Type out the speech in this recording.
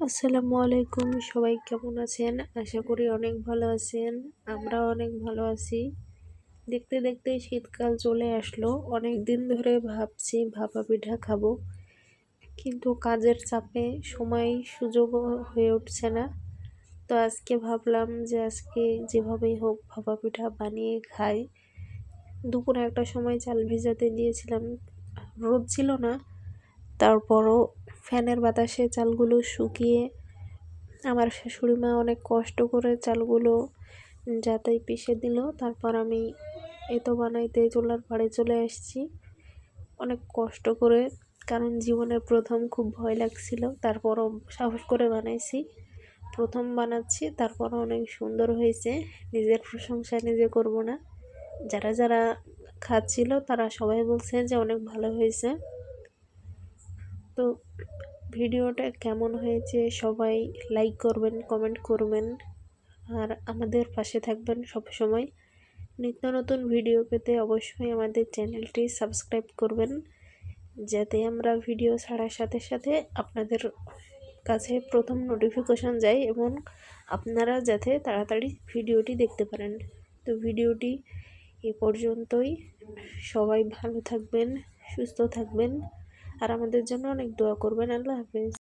আসসালামু আলাইকুম, সবাই কেমন আছেন? আশা করি অনেক ভালো আছেন আমরা অনেক ভালো আছি। দেখতে দেখতে শীতকাল চলে আসলো, অনেক দিন ধরে ভাবছি ভাপা পিঠা খাব, কিন্তু কাজের চাপে সময় সুযোগ হয়ে উঠছে না। তো আজকে ভাবলাম যে আজকে যেভাবেই হোক ভাপা পিঠা বানিয়ে খাই। দুপুরে একটা সময় চাল ভেজাতে দিয়েছিলাম, রোদ ছিল না তারপরও ফ্যানের বাতাসে চালগুলো শুকিয়ে আমার শাশুড়ি মা অনেক কষ্ট করে চালগুলো যাতে পিষে দিল। তারপর আমি এতো বানাইতে চুলার পাড়ে চলে আসছি। অনেক কষ্ট করে, কারণ জীবনের প্রথম খুব ভয় লাগছিল। তারপরও সাহস করে বানাইছি। প্রথম বানাচ্ছি, তারপরও অনেক সুন্দর হয়েছে। নিজের প্রশংসা নিজে করব না। যারা যারা খাচ্ছিল, তারা সবাই বলছে যে অনেক ভালো হয়েছে। তো ভিডিওটা কেমন হয়েছে সবাই লাইক করবেন কমেন্ট করবেন, আর আমাদের পাশে থাকবেন সব সময় নিত্য নতুন ভিডিও পেতে অবশ্যই আমাদের চ্যানেলটি সাবস্ক্রাইব করবেন, যাতে আমরা ভিডিও ছাড়ার সাথে সাথে আপনাদের কাছে প্রথম নোটিফিকেশান যায় এবং আপনারা যাতে তাড়াতাড়ি ভিডিওটি দেখতে পারেন। তো ভিডিওটি এ পর্যন্তই। সবাই ভালো থাকবেন, সুস্থ থাকবেন। আর আমাদের জন্য অনেক দোয়া করবেন। আল্লাহ হাফেজ।